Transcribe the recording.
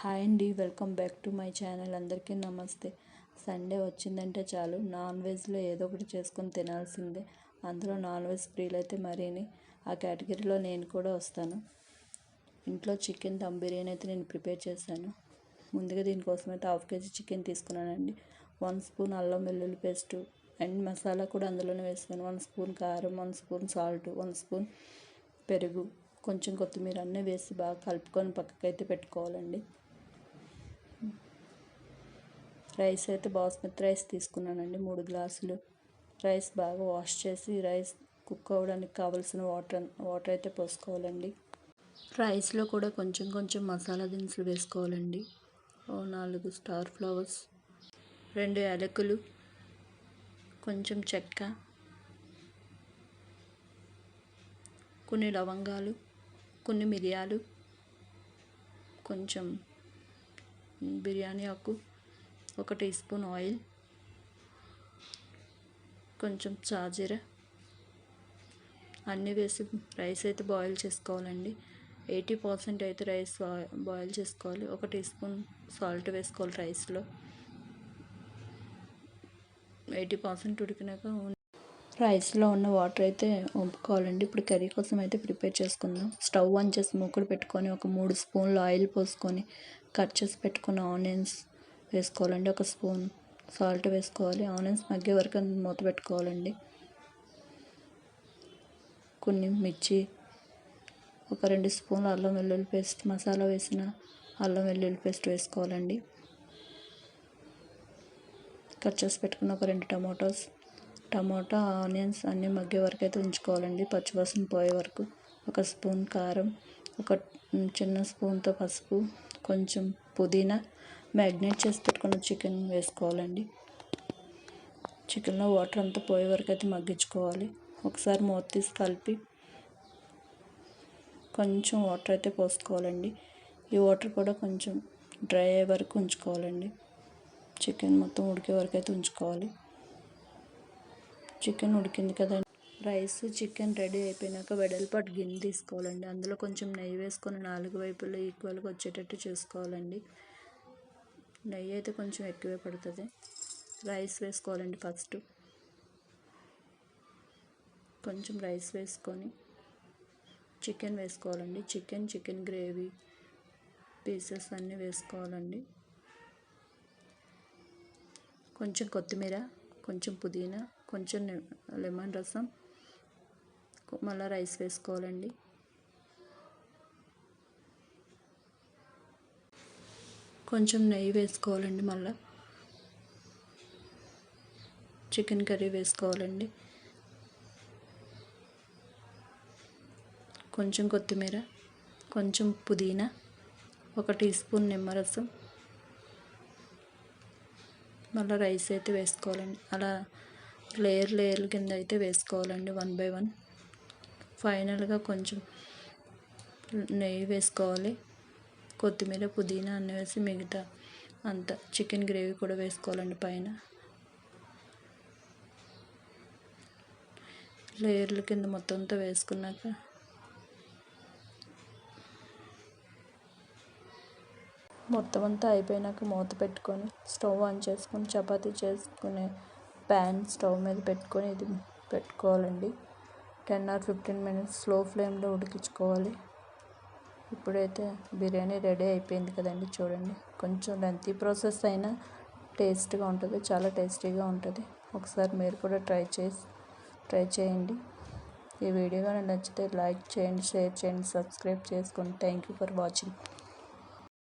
Hi అండి welcome back to my channel. అందరికీ నమస్తే. సండే వచ్చిందంటే చాలు. నాన్ వెజ్లో ఏదో ఒకటి చేసుకొని తినాల్సిందే. అందులో నాన్ వెజ్ ప్రియులైతే అయితే మరీని ఆ కేటగిరీలో నేను కూడా వస్తాను. ఇంట్లో చికెన్ దమ్ బిర్యానీ అయితే నేను ప్రిపేర్ చేశాను. ముందుగా దీనికోసం అయితే హాఫ్ కేజీ చికెన్ తీసుకున్నానండి. వన్ స్పూన్ అల్లం వెల్లుల్లి పేస్ట్ అండ్ మసాలా కూడా అందులోనే వేసుకున్నాను. వన్ స్పూన్ కారం one spoon salt one spoon పెరుగు కొంచెం కొత్తిమీర అన్నీ వేసి బాగా కలుపుకొని పక్కకైతే పెట్టుకోవాలండి. రైస్ అయితే బాస్మతి రైస్ తీసుకున్నానండి. మూడు గ్లాసులు రైస్ బాగా వాష్ చేసి రైస్ కుక్ అవ్వడానికి కావాల్సిన వాటర్ వాటర్ అయితే పోసుకోవాలండి. రైస్లో కూడా కొంచెం కొంచెం మసాలా దినుసులు వేసుకోవాలండి. ఓ నాలుగు స్టార్ ఫ్లవర్స్ రెండు యాలకులు కొంచెం చెక్క కొన్ని లవంగాలు కొన్ని మిరియాలు కొంచెం బిర్యానీ ఆకు ఒక టీ స్పూన్ ఆయిల్. కొంచెం చాజీర. అన్నీ వేసి రైస్ అయితే బాయిల్ చేసుకోవాలండి. ఎయిటీ పర్సెంట్ అయితే రైస్ బాయిల్ చేసుకోవాలి. ఒక టీ స్పూన్ సాల్ట్ వేసుకోవాలి రైస్లో. ఎయిటీ పర్సెంట్ ఉడికినాక రైస్లో ఉన్న వాటర్ అయితే వంపుకోవాలండి ఇప్పుడు కర్రీ కోసం అయితే ప్రిపేర్ చేసుకుందాం. స్టవ్ ఆన్ చేసి మూకుడు పెట్టుకొని ఒక మూడు స్పూన్లు ఆయిల్ పోసుకొని కట్ చేసి పెట్టుకున్న ఆనియన్స్ వేసుకోవాలండి. ఒక స్పూన్ సాల్ట్ వేసుకోవాలి. ఆనియన్స్ మగ్గే వరకు మూత పెట్టుకోవాలండి. కొన్ని మిర్చి ఒక రెండు స్పూన్లు అల్లం వెల్లుల్లి పేస్ట్ మసాలా వేసిన అల్లం వెల్లుల్లి పేస్ట్ వేసుకోవాలండి. కట్ చేసి పెట్టుకున్న ఒక రెండు టమాటోస్ టమాటా ఆనియన్స్ అన్నీ మగ్గే వరకు అయితే ఉంచుకోవాలండి. పచ్చివాసన పోయే వరకు ఒక స్పూన్ కారం ఒక చిన్న స్పూన్తో పసుపు కొంచెం పుదీనా మ్యాగ్నేట్ చేసి పెట్టుకున్న చికెన్ వేసుకోవాలండి. చికెన్లో వాటర్ అంతా పోయే వరకు అయితే మగ్గించుకోవాలి. ఒకసారి మూత తీసి కలిపి కొంచెం వాటర్ అయితే పోసుకోవాలండి. ఈ వాటర్ కూడా కొంచెం డ్రై అయ్యే వరకు ఉంచుకోవాలండి. చికెన్ మొత్తం ఉడికే వరకు అయితే ఉంచుకోవాలి. చికెన్ ఉడికింది కదండి. రైస్ చికెన్ రెడీ అయిపోయినాక వెడల్పాటు గిన్నె తీసుకోవాలండి. అందులో కొంచెం నెయ్యి వేసుకొని నాలుగు వైపుల్లో ఈక్వల్గా వచ్చేటట్టు చూసుకోవాలండి. నెయ్యి అయితే కొంచెం ఎక్కువే పడుతుంది. రైస్ వేసుకోవాలండి ఫస్ట్. కొంచెం రైస్ వేసుకొని చికెన్ వేసుకోవాలండి. చికెన్ చికెన్ గ్రేవీ పీసెస్ అన్నీ వేసుకోవాలండి. కొంచెం కొత్తిమీర కొంచెం పుదీనా కొంచెం లెమన్ రసం మళ్ళీ రైస్ వేసుకోవాలండి. కొంచెం నెయ్యి వేసుకోవాలండి మళ్ళీ. చికెన్ కర్రీ వేసుకోవాలండి. కొంచెం కొత్తిమీర కొంచెం పుదీనా ఒక టీ స్పూన్ నిమ్మరసం. మళ్ళీ రైస్ అయితే వేసుకోవాలండి. అలా లేయర్ లేయర్ల కింద అయితే వేసుకోవాలండి వన్ బై వన్. ఫైనల్గా కొంచెం నెయ్యి వేసుకోవాలి. కొత్తిమీర పుదీనా అన్నీ వేసి మిగతా అంత చికెన్ గ్రేవీ కూడా వేసుకోవాలండి పైన. లేయర్ల కింద మొత్తం అంతా వేసుకున్నాక మొత్తం అంతా అయిపోయినాక మూత పెట్టుకొని స్టవ్ ఆన్ చేసుకొని చపాతీ చేసుకునే ప్యాన్ స్టవ్ మీద పెట్టుకొని ఇది పెట్టుకోవాలండి. Ten or fifteen minutes slow ఫ్లేమ్లో ఉడికించుకోవాలి. ఇప్పుడైతే బిర్యానీ రెడీ అయిపోయింది కదండి చూడండి. కొంచెం లెంతీ ప్రాసెస్ అయినా టేస్ట్గా ఉంటుంది చాలా టేస్టీగా ఉంటుంది. ఒకసారి మీరు కూడా ట్రై చేసి ట్రై చేయండి. ఈ వీడియో కానీ నచ్చితే లైక్ చేయండి షేర్ చేయండి సబ్స్క్రైబ్ చేసుకోండి థ్యాంక్ యూ ఫర్ వాచింగ్.